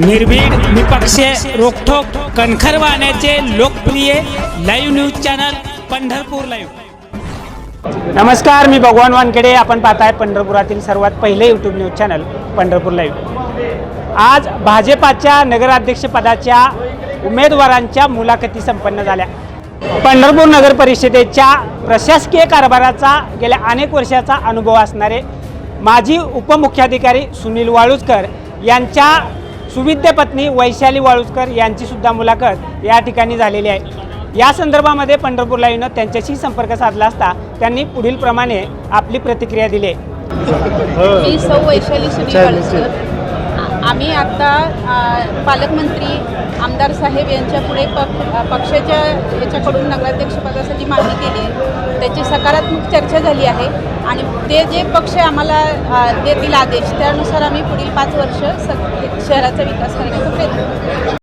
निर्भीड निपक्ष रोखोक कणखर वाहण्याचे लोकप्रिय live news channel Pandharpur live नमस्कार मी भगवान वानखेडे. आपण पाहताय पंढरपुरातील सर्वात पहिले YouTube news channel Pandharpur live आज भाजपाच्या नगराध्यक्षपदाच्या उमेदवारांच्या मुलाखती संपन्न झाल्या. पंढरपूर नगर परिषदेच्या प्रशासकीय कारभाराचा गेल्या अनेक वर्षाचा अनुभव असणारे माजी उपमुख्याधिकारी सुनील वाळुजकर यांच्या सुविद्य पत्नी वैशाली वाळुजकर यांची सुद्धा मुलाखत या ठिकाणी झालेली आहे. या संदर्भामध्ये पंढरपूर लाईव्हनं त्यांच्याशी संपर्क साधला असता त्यांनी पुढील प्रमाणे आपली प्रतिक्रिया दिली. आहे मी सौ वैशाली सुनील वाळुसकर. आम्ही आत्ता पालकमंत्री आमदार साहेब यांच्या पुढे पक पक्षाच्या याच्याकडून नगराध्यक्षपदासाठी मागणी केली आहे. त्याची सकारात्मक चर्चा झाली आहे आणि ते जे पक्ष आम्हाला देतील आदेश त्यानुसार आम्ही पुढील पाच वर्ष स शहराचा विकास करण्याचा प्रयत्न करू.